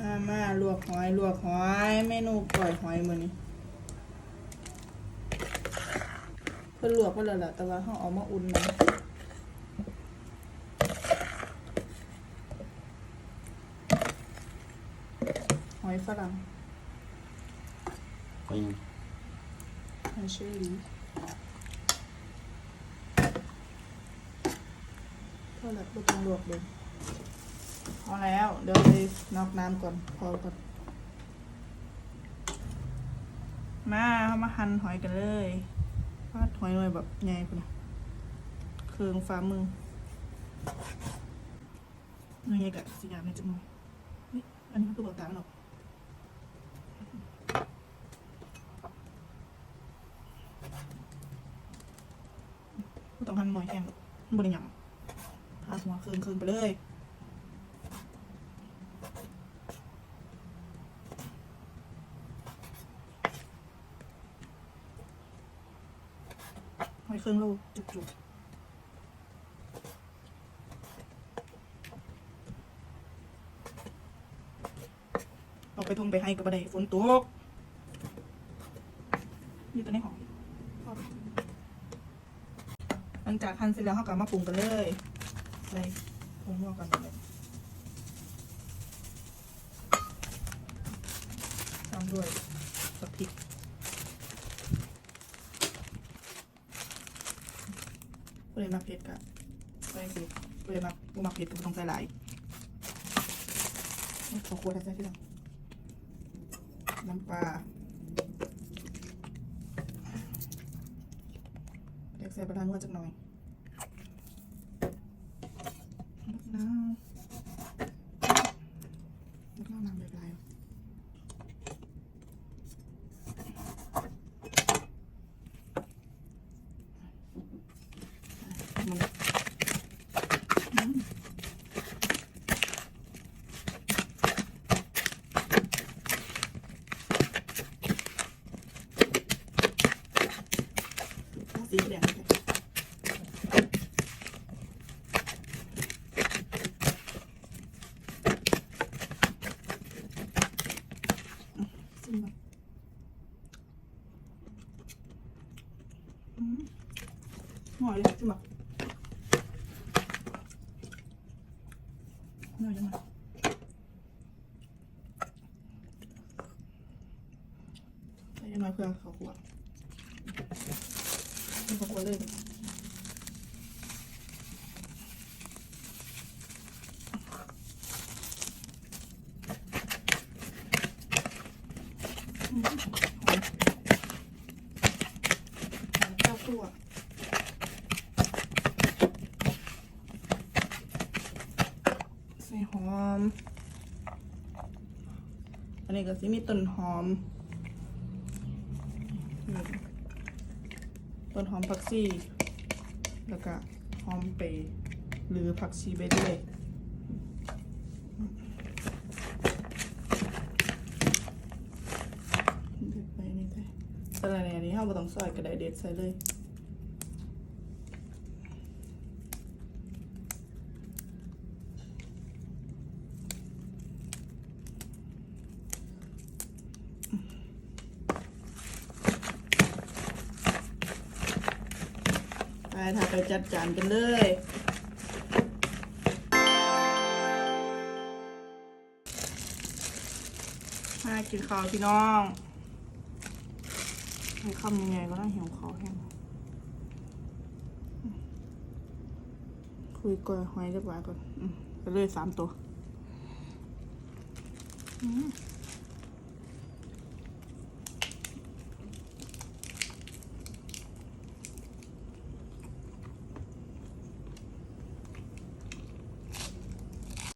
มามาลวกหอยลวกหอยเมนูก่อยหอยมื้อนี้เพิ่นลวกไปแล้วล่ะแต่ว่าเฮาเอามาอุ่นนะหอยฝรั่งก็ยังหอยเชอรี่เท่าไหร่บ่ต้องลวกเลย พอาแล้ว เดี๋ยวไปนอกน้ำก่อนพอก่อน มาเอามาหั่นหอยกันเลยฟาดหอยหน่อยแบบใหญ่พุ่นะเครื่องฟ้ามือหน่อยใหญ่กับสีดำในจมูกเฮ้ยอันนี้มันคือบอกตามันอกต้องหั่นหน่อยแห้งหรอกมันบริยำพาดหัวเครื่องเครื่องไปเลย หอยเครื่องโลจุกๆเอาไปทงไปให้กับบันไดฝนตกอยู่ตัวในห้องหลังจากหั่นเสร็จแล้วเราก็มาปรุงกันเลยใส่ผงนัวกันเลยตามด้วยสับพริก เลยมาเผ็ดก็ใส่สิผู้ใดมักบ่มักเผ็ดกับตรงใส่หลายขอขวดใส่ที่หลังน้ำปลาเด็กใส่ปลาทานนวดจักหน่อยมะนาวมะนาวน้ำแบบไรมัน สีแดงซิมก่อนอืมหอยเลยซิมก่อนหน่อยจังเลยใส่ยังไงเพื่อเขาขวด ไม่ต้องกลัวเลยอืมหอมหอมข้าวคั่วใส่หอม อันนี้ก็สิมีต้นหอมนี่ ต้นหอมผักชีแล้วก็หอมเปรย์หรือผักชีใบเลื่อยเด็ดไปนี่ใส่แต่ละเนี่ยอันนี้เราบ่ต้องซอยก็ได้เด็ดใส่เลย ไปถ้าไปจัดจานกันเลย มากินข้าวพี่น้องให้คำยังไงก็ได้หิวข้าวแห้งคุยก่อยหอยเรียบร้อยก่อนไปเลยสามตัว อืม